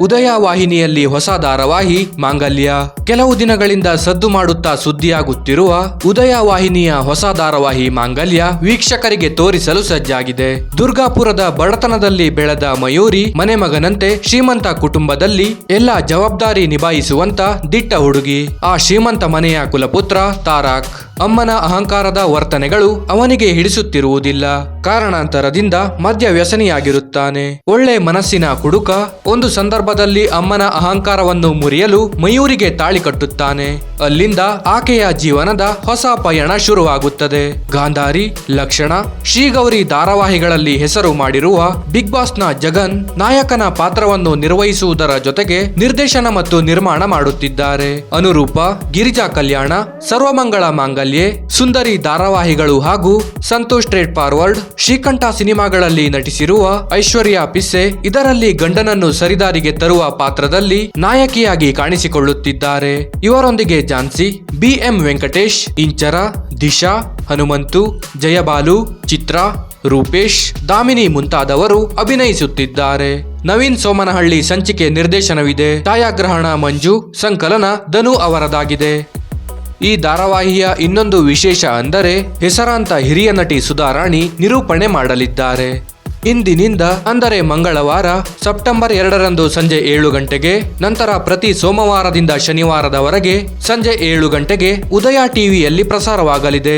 ಉದಯ ವಾಹಿನಿಯಲ್ಲಿ ಹೊಸ ಧಾರಾವಾಹಿ ಮಾಂಗಲ್ಯ. ಕೆಲವು ದಿನಗಳಿಂದ ಸದ್ದು ಮಾಡುತ್ತಾ ಸುದ್ದಿಯಾಗುತ್ತಿರುವ ಉದಯ ವಾಹಿನಿಯ ಹೊಸ ಧಾರಾವಾಹಿ ಮಾಂಗಲ್ಯ ವೀಕ್ಷಕರಿಗೆ ತೋರಿಸಲು ಸಜ್ಜಾಗಿದೆ. ದುರ್ಗಾಪುರದ ಬಡತನದಲ್ಲಿ ಬೆಳೆದ ಮಯೂರಿ ಮನೆ ಮಗನಂತೆ ಶ್ರೀಮಂತ ಕುಟುಂಬದಲ್ಲಿ ಎಲ್ಲ ಜವಾಬ್ದಾರಿ ನಿಭಾಯಿಸುವಂತ ದಿಟ್ಟ ಹುಡುಗಿ. ಆ ಶ್ರೀಮಂತ ಮನೆಯ ಕುಲಪುತ್ರ ತಾರಾಕ್. ಅಮ್ಮನ ಅಹಂಕಾರದ ವರ್ತನೆಗಳು ಅವನಿಗೆ ಹಿಡಿಸುತ್ತಿರುವುದಿಲ್ಲ. ಕಾರಣಾಂತರದಿಂದ ಮದ್ಯ ವ್ಯಸನಿಯಾಗಿರುತ್ತಾನೆ. ಒಳ್ಳೆ ಮನಸ್ಸಿನ ಕುಡುಕ ಒಂದು ಸಂದರ್ಭದಲ್ಲಿ ಅಮ್ಮನ ಅಹಂಕಾರವನ್ನು ಮುರಿಯಲು ಮಯೂರಿಗೆ ತಾಳಿ ಕಟ್ಟುತ್ತಾನೆ. ಅಲ್ಲಿಂದ ಆಕೆಯ ಜೀವನದ ಹೊಸ ಪಯಣ ಶುರುವಾಗುತ್ತದೆ. ಗಾಂಧಾರಿ, ಲಕ್ಷಣ, ಶ್ರೀಗೌರಿ ಧಾರಾವಾಹಿಗಳಲ್ಲಿ ಹೆಸರು ಮಾಡಿರುವ ಬಿಗ್ ಬಾಸ್ನ ಜಗನ್ ನಾಯಕನ ಪಾತ್ರವನ್ನು ನಿರ್ವಹಿಸುವುದರ ಜೊತೆಗೆ ನಿರ್ದೇಶನ ಮತ್ತು ನಿರ್ಮಾಣ ಮಾಡುತ್ತಿದ್ದಾರೆ. ಅನುರೂಪ, ಗಿರಿಜಾ ಕಲ್ಯಾಣ, ಸರ್ವಮಂಗಳ ಮಾಂಗಲ್ಯೆ. ಸುಂದರಿ ಧಾರಾವಾಹಿಗಳು ಹಾಗೂ ಸಂತೋಷ್ ಟ್ರೇಡ್ ಫಾರ್ವರ್ಡ್, ಶ್ರೀಕಂಠ ಸಿನಿಮಾಗಳಲ್ಲಿ ನಟಿಸಿರುವ ಐಶ್ವರ್ಯಾ ಪಿಸ್ಸೆ ಇದರಲ್ಲಿ ಗಂಡನನ್ನು ಸರಿದಾರಿಗೆ ತರುವ ಪಾತ್ರದಲ್ಲಿ ನಾಯಕಿಯಾಗಿ ಕಾಣಿಸಿಕೊಳ್ಳುತ್ತಿದ್ದಾರೆ. ಇವರೊಂದಿಗೆ ಝಾನ್ಸಿ, ಬಿಎಂ ವೆಂಕಟೇಶ್, ಇಂಚರ, ದಿಶಾ, ಹನುಮಂತು, ಜಯಬಾಲು, ಚಿತ್ರ, ರೂಪೇಶ್, ದಾಮಿನಿ ಮುಂತಾದವರು ಅಭಿನಯಿಸುತ್ತಿದ್ದಾರೆ. ನವೀನ್ ಸೋಮನಹಳ್ಳಿ ಸಂಚಿಕೆ ನಿರ್ದೇಶನವಿದೆ. ಛಾಯಾಗ್ರಹಣ ಮಂಜು, ಸಂಕಲನ ಧನು ಅವರದಾಗಿದೆ. ಈ ಧಾರಾವಾಹಿಯ ಇನ್ನೊಂದು ವಿಶೇಷ ಅಂದರೆ ಹೆಸರಾಂತ ಹಿರಿಯ ನಟಿ ಸುಧಾರಾಣಿ ನಿರೂಪಣೆ ಮಾಡಲಿದ್ದಾರೆ. ಇಂದಿನಿಂದ ಅಂದರೆ ಮಂಗಳವಾರ, ಸೆಪ್ಟೆಂಬರ್ ಎರಡರಂದು ಸಂಜೆ ಏಳು ಗಂಟೆಗೆ, ನಂತರ ಪ್ರತಿ ಸೋಮವಾರದಿಂದ ಶನಿವಾರದವರೆಗೆ ಸಂಜೆ ಏಳು ಗಂಟೆಗೆ ಉದಯ ಟಿವಿಯಲ್ಲಿ ಪ್ರಸಾರವಾಗಲಿದೆ.